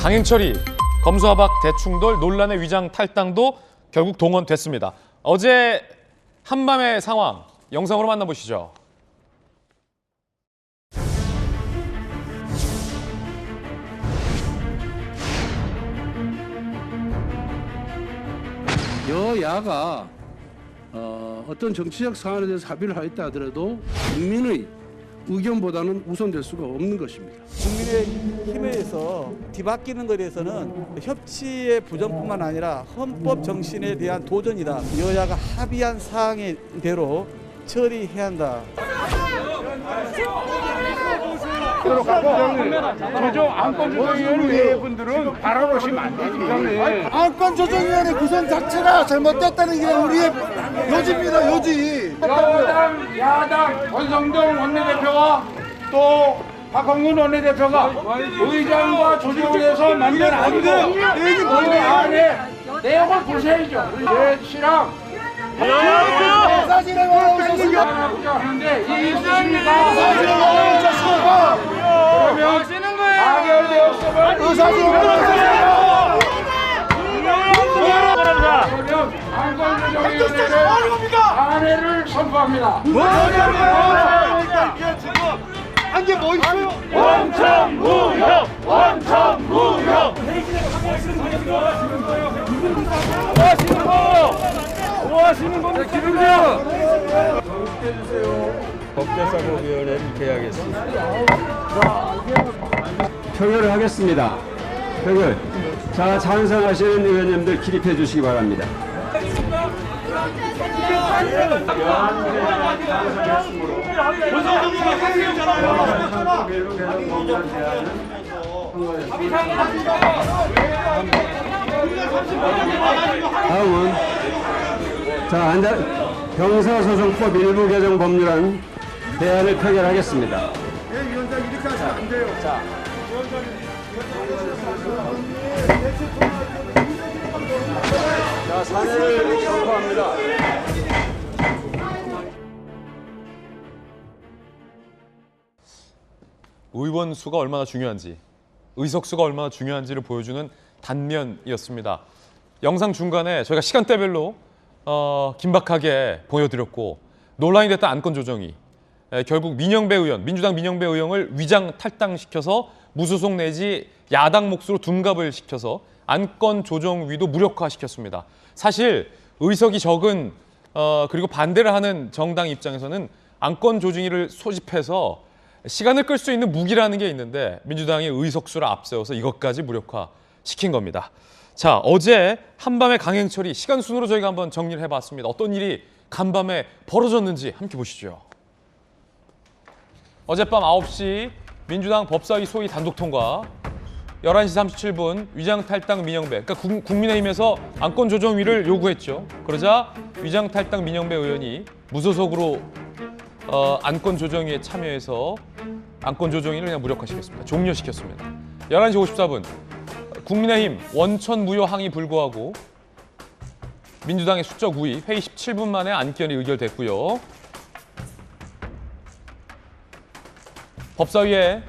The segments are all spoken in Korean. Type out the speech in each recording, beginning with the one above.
강행철이 검수와박 대충돌 논란의 위장 탈당도 결국 동원됐습니다. 어제 한밤의 상황 영상으로 만나보시죠. 여야가 어, 어떤 정치적 사안에 대해서 합의를 하였다 하더라도 국민의 의견보다는 우선될 수가 없는 것입니다. 국민의 힘에서 뒤바뀌는 것에 대해서는 협치의 부정뿐만 아니라 헌법 정신에 대한 도전이다. 여야가 합의한 사항대로 처리해야 한다. 조정 안건 조정위원회 분들은 바라보시면 안 되지. 안건 조정위원회 구성 자체가 잘못됐다는 게 우리의 요지입니다, 요지. 여당, 야당, 권성동 원내대표와 또 박홍근 원내대표가 의장과 조정을 해서 만든 안돼. 그 안에 내용을 보셔야죠. 예, 시랑 사진에 올라오셨습니다. 하는데? 사진에 올라오셨습니다. 그러면 가결되었으면 사진에 올라오셨습니다. 안회를 선포합니다. 한게 뭐 있어요? 원천 무효! 원천 무효! 뭐 하시는 거? 뭐 하시는 겁니까? 기름장! 법제사법위원회를 개하겠습니다. 표결을 하겠습니다. 표결. 자, 찬성하시는 의원님들 기립해 주시기 바랍니다. 다음은 자, 안전 형사소송법 일부 개정 법률안 대안을 표결하겠습니다. 자, 사례를 선포합니다. 의원 수가 얼마나 중요한지, 의석 수가 얼마나 중요한지를 보여주는 단면이었습니다. 영상 중간에 저희가 시간대별로 어, 긴박하게 보여드렸고 논란이 됐던 안건 조정이 에, 결국 민영배 의원, 민주당 민영배 의원을 위장 탈당시켜서 무소속 내지 야당 몫으로 둔갑을 시켜서 안건 조정위도 무력화시켰습니다. 사실 의석이 적은 어, 그리고 반대를 하는 정당 입장에서는 안건 조정위를 소집해서 시간을 끌 수 있는 무기라는 게 있는데 민주당이 의석수를 앞세워서 이것까지 무력화시킨 겁니다. 자, 어제 한밤의 강행철이 시간 순으로 저희가 한번 정리를 해봤습니다. 어떤 일이 간밤에 벌어졌는지 함께 보시죠. 어젯밤 9시 민주당 법사위 소위 단독 통과 11시 37분 위장 탈당 민영배 그러니까 국- 국민의힘에서 안건 조정위를 요구했죠. 그러자 위장 탈당 민영배 의원이 무소속으로 어, 안건 조정위에 참여해서 안건 조정위를 그냥 무력화시켰습니다. 종료시켰습니다. 11시 54분 국민의힘 원천 무효 항의 불구하고 민주당의 수적 우위 회의 17분 만에 안건이 의결됐고요. 법사위에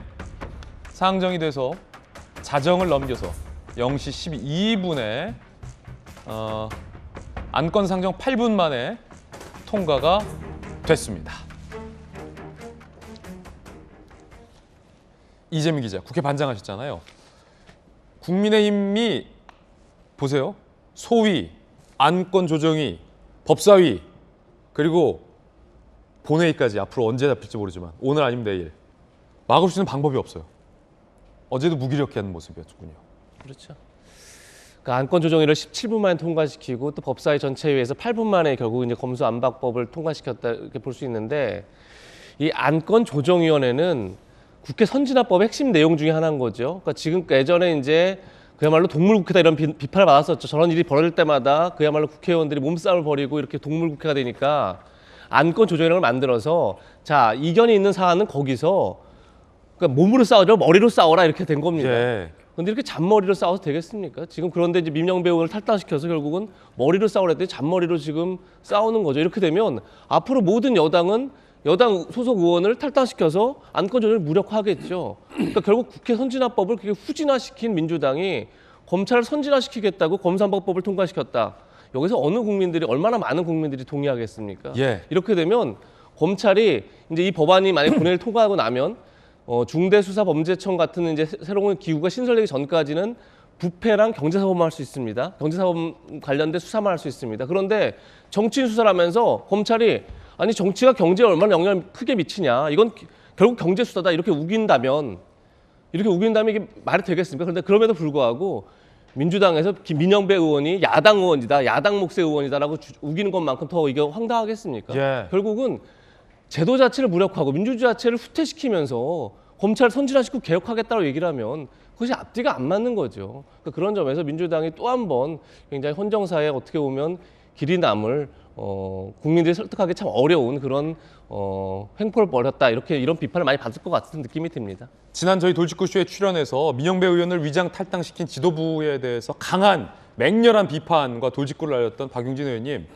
상정이 돼서 자정을 넘겨서 0시 12분에 어, 안건 상정 8분 만에 통과가 됐습니다. 이재민 기자, 국회 반장하셨잖아요. 국민의힘이 보세요. 소위, 안건 조정위, 법사위, 그리고 본회의까지 앞으로 언제 잡힐지 모르지만 오늘 아니면 내일 막을 수 있는 방법이 없어요. 어제도 무기력해하는 모습이었군요. 그렇죠. 그 안건 조정위를 17분 만에 통과시키고 또 법사위 전체회의에서 8분 만에 결국 이제 검수 안박법을 통과시켰다 이렇게 볼 수 있는데 이 안건 조정위원회는 국회 선진화법의 핵심 내용 중에 하나인 거죠. 그러니까 지금 예전에 이제 그야말로 동물국회다 이런 비, 비판을 받았었죠. 저런 일이 벌어질 때마다 그야말로 국회의원들이 몸싸움을 벌이고 이렇게 동물국회가 되니까 안건 조정위원회를 만들어서 자 이견이 있는 사안은 거기서 그러니까 몸으로 싸우죠 머리로 싸워라 이렇게 된 겁니다. 예. 근데 이렇게 잔머리로 싸워서 되겠습니까? 지금 그런데 이제 민영배 의원을 탈당시켜서 결국은 머리로 싸우려 했더니 잔머리로 지금 싸우는 거죠. 이렇게 되면 앞으로 모든 여당은 여당 소속 의원을 탈당시켜서 안건 조정을 무력화하겠죠. 그러니까 결국 국회 선진화법을 그렇게 후진화시킨 민주당이 검찰을 선진화시키겠다고 검사안박법을 통과시켰다. 여기서 어느 국민들이 얼마나 많은 국민들이 동의하겠습니까? 예. 이렇게 되면 검찰이 이제 이 법안이 만약 본회의를 통과하고 나면 어, 중대수사범죄청 같은 이제 새- 새로운 기구가 신설되기 전까지는 부패랑 경제사범만 할 수 있습니다. 경제사범 관련된 수사만 할 수 있습니다. 그런데 정치인 수사를 하면서 검찰이 아니 정치가 경제에 얼마나 영향을 크게 미치냐 이건 기- 결국 경제 수사다 이렇게 우긴다면 이렇게 우긴다면 이게 말이 되겠습니까? 그런데 그럼에도 불구하고 민주당에서 김민영배 의원이 야당 의원이다, 야당 목세 의원이다라고 주- 우기는 것만큼 더 이게 황당하겠습니까? 예. 결국은 제도 자체를 무력화하고 민주주의 자체를 후퇴시키면서 검찰 선진화시키고 개혁하겠다고 얘기를 하면 그것이 앞뒤가 안 맞는 거죠. 그러니까 그런 점에서 민주당이 또 한 번 굉장히 헌정사에 어떻게 보면 길이 남을 어, 국민들이 설득하기 참 어려운 그런 어, 횡포를 벌였다 이렇게 이런 비판을 많이 받을 것 같은 느낌이 듭니다. 지난 저희 돌직구쇼에 출연해서 민영배 의원을 위장 탈당시킨 지도부에 대해서 강한 맹렬한 비판과 돌직구를 날렸던 박용진 의원님.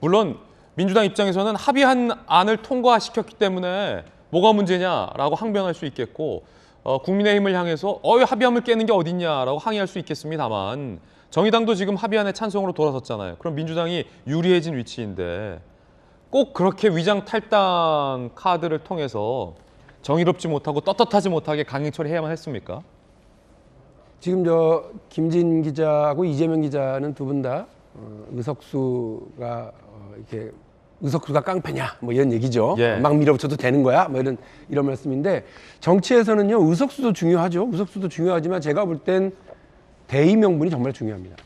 물론 민주당 입장에서는 합의한 안을 통과시켰기 때문에 뭐가 문제냐라고 항변할 수 있겠고 어, 국민의힘을 향해서 어이 합의안을 깨는 게 어딨냐라고 항의할 수 있겠습니다만 정의당도 지금 합의안에 찬성으로 돌아섰잖아요. 그럼 민주당이 유리해진 위치인데 꼭 그렇게 위장 탈당 카드를 통해서 정의롭지 못하고 떳떳하지 못하게 강행 처리해야만 했습니까? 지금 저 김진 기자하고 이재명 기자는 두 분 다 의석수가 어, 이렇게 의석수가 깡패냐 뭐 이런 얘기죠. 예. 막 밀어붙여도 되는 거야 뭐 이런 이런 말씀인데 정치에서는요 의석수도 중요하죠. 의석수도 중요하지만 제가 볼 땐 대의 명분이 정말 중요합니다.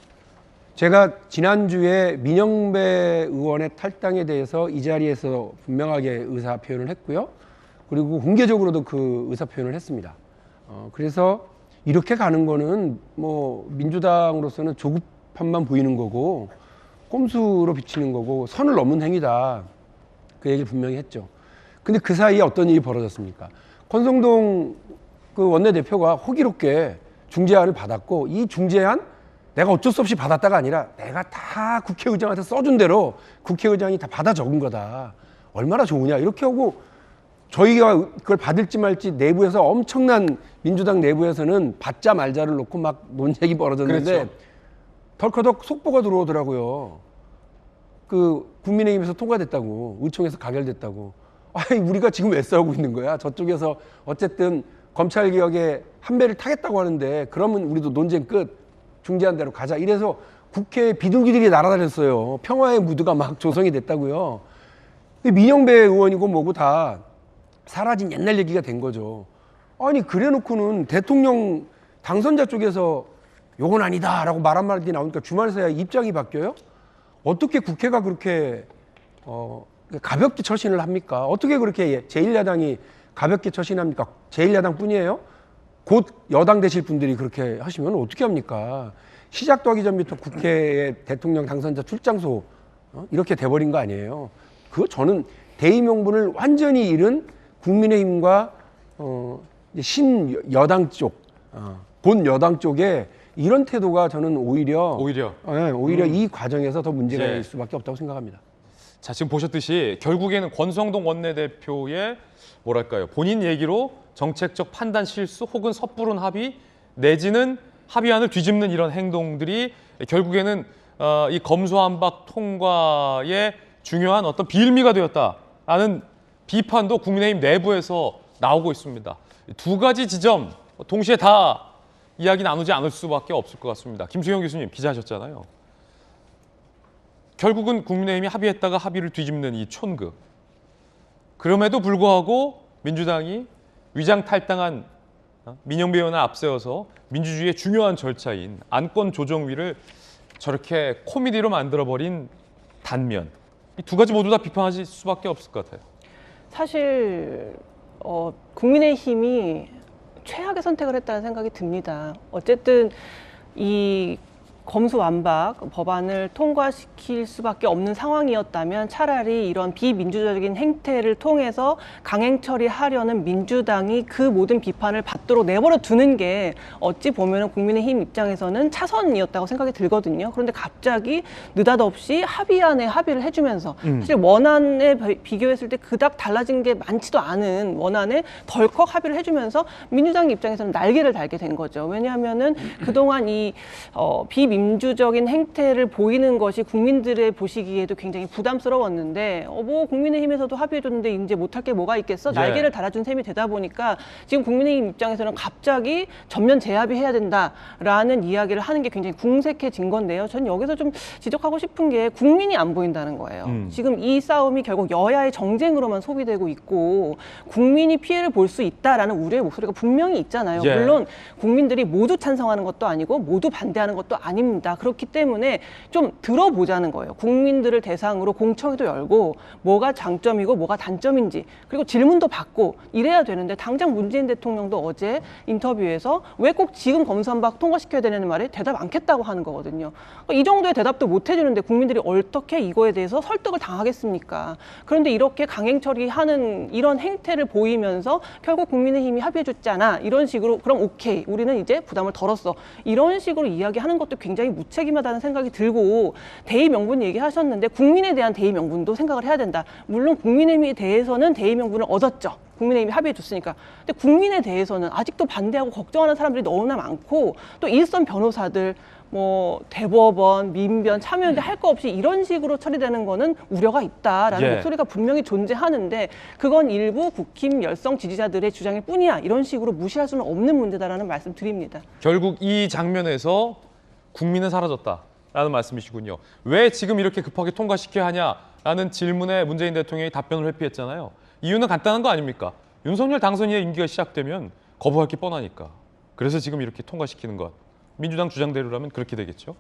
제가 지난주에 민영배 의원의 탈당에 대해서 이 자리에서 분명하게 의사 표현을 했고요. 그리고 공개적으로도 그 의사 표현을 했습니다. 어, 그래서 이렇게 가는 거는 뭐 민주당으로서는 조급함만 보이는 거고 꼼수로 비치는 거고 선을 넘는 행위다. 그 얘기를 분명히 했죠. 근데 그 사이에 어떤 일이 벌어졌습니까? 권성동 그 원내대표가 호기롭게 중재안을 받았고 이 중재안 내가 어쩔 수 없이 받았다가 아니라 내가 다 국회의장한테 써준 대로 국회의장이 다 받아 적은 거다. 얼마나 좋으냐. 이렇게 하고 저희가 그걸 받을지 말지 내부에서 엄청난 민주당 내부에서는 받자 말자를 놓고 막 논쟁이 벌어졌는데 그렇죠. 덜커덕 속보가 들어오더라고요. 그 국민의힘에서 통과됐다고 의총에서 가결됐다고. 아니 우리가 지금 왜 싸우고 있는 거야? 저쪽에서 어쨌든 검찰 개혁에 한 배를 타겠다고 하는데 그러면 우리도 논쟁 끝 중재한 대로 가자. 이래서 국회에 비둘기들이 날아다녔어요. 평화의 무드가 막 조성이 됐다고요. 근데 민영배 의원이고 뭐고 다 사라진 옛날 얘기가 된 거죠. 아니 그래놓고는 대통령 당선자 쪽에서 요건 아니다라고 말 한마디 나오니까 주말에서야 입장이 바뀌어요? 어떻게 국회가 그렇게 어, 가볍게 처신을 합니까? 어떻게 그렇게 제1야당이 가볍게 처신합니까? 제1야당 뿐이에요? 곧 여당 되실 분들이 그렇게 하시면 어떻게 합니까? 시작도 하기 전부터 국회에 대통령 당선자 출장소 어? 이렇게 돼버린 거 아니에요? 그거 저는 대의 명분을 완전히 잃은 국민의힘과 어, 이제 신여당 쪽, 어, 본 여당 쪽에 이런 태도가 저는 오히려 오히려 예, 오히려 이 과정에서 더 문제가 예. 일 수밖에 없다고 생각합니다. 자 지금 보셨듯이 결국에는 권성동 원내대표의 뭐랄까요 본인 얘기로 정책적 판단 실수 혹은 섣부른 합의 내지는 합의안을 뒤집는 이런 행동들이 결국에는 어, 이 검수안박 통과의 중요한 어떤 빌미가 되었다라는 비판도 국민의힘 내부에서 나오고 있습니다. 두 가지 지점 동시에 다 이야기 나누지 않을 수밖에 없을 것 같습니다. 김수영 교수님 기자하셨잖아요. 결국은 국민의힘이 합의했다가 합의를 뒤집는 이 촌극. 그럼에도 불구하고 민주당이 위장 탈당한 어, 민영배 의원을 앞세워서 민주주의의 중요한 절차인 안건 조정위를 저렇게 코미디로 만들어버린 단면. 이 두 가지 모두 다 비판하실 수밖에 없을 것 같아요. 사실 어, 국민의힘이 최악의 선택을 했다는 생각이 듭니다. 어쨌든 이 검수완박 법안을 통과시킬 수밖에 없는 상황이었다면 차라리 이런 비민주적인 행태를 통해서 강행 처리하려는 민주당이 그 모든 비판을 받도록 내버려 두는 게 어찌 보면 국민의힘 입장에서는 차선이었다고 생각이 들거든요. 그런데 갑자기 느닷없이 합의안에 합의를 해주면서 사실 원안에 비- 비교했을 때 그닥 달라진 게 많지도 않은 원안에 덜컥 합의를 해주면서 민주당 입장에서는 날개를 달게 된 거죠. 왜냐하면은 그동안 이 어, 비민 주적인 행태를 보이는 것이 국민들의 보시기에도 굉장히 부담스러웠는데 어, 뭐 국민의힘에서도 합의해줬는데 이제 못할 게 뭐가 있겠어? 예. 날개를 달아준 셈이 되다 보니까 지금 국민의힘 입장에서는 갑자기 전면 재합의해야 된다라는 이야기를 하는 게 굉장히 궁색해진 건데요. 전 여기서 좀 지적하고 싶은 게 국민이 안 보인다는 거예요. 음. 지금 이 싸움이 결국 여야의 정쟁으로만 소비되고 있고 국민이 피해를 볼 수 있다라는 우려의 목소리가 분명히 있잖아요. 예. 물론 국민들이 모두 찬성하는 것도 아니고 모두 반대하는 것도 아닙니다. 그렇기 때문에 좀 들어보자는 거예요. 국민들을 대상으로 공청회도 열고 뭐가 장점이고 뭐가 단점인지 그리고 질문도 받고 이래야 되는데 당장 문재인 대통령도 어제 인터뷰에서 왜 꼭 지금 검수한박 통과시켜야 되는 말에 대답 않겠다고 하는 거거든요. 그러니까 이 정도의 대답도 못 해주는데 국민들이 어떻게 이거에 대해서 설득을 당하겠습니까? 그런데 이렇게 강행 처리하는 이런 행태를 보이면서 결국 국민의힘이 합의해줬잖아 이런 식으로 그럼 오케이 우리는 이제 부담을 덜었어 이런 식으로 이야기하는 것도 굉장히 무책임하다는 생각이 들고 대의 명분 얘기하셨는데 국민에 대한 대의 명분도 생각을 해야 된다. 물론 국민의힘에 대해서는 대의 명분을 얻었죠. 국민의힘이 합의해 줬으니까. 근데 국민에 대해서는 아직도 반대하고 걱정하는 사람들이 너무나 많고 또 일선 변호사들 뭐 대법원, 민변, 참여연대 할 거 없이 이런 식으로 처리되는 거는 우려가 있다라는 예. 목소리가 분명히 존재하는데 그건 일부 국힘 열성 지지자들의 주장일 뿐이야 이런 식으로 무시할 수는 없는 문제다라는 말씀 드립니다. 결국 이 장면에서 국민은 사라졌다 라는 말씀이시군요. 왜 지금 이렇게 급하게 통과시켜야 하냐라는 질문에 문재인 대통령이 답변을 회피했잖아요. 이유는 간단한 거 아닙니까? 윤석열 당선인의 임기가 시작되면 거부할 게 뻔하니까. 그래서 지금 이렇게 통과시키는 것. 민주당 주장대로라면 그렇게 되겠죠.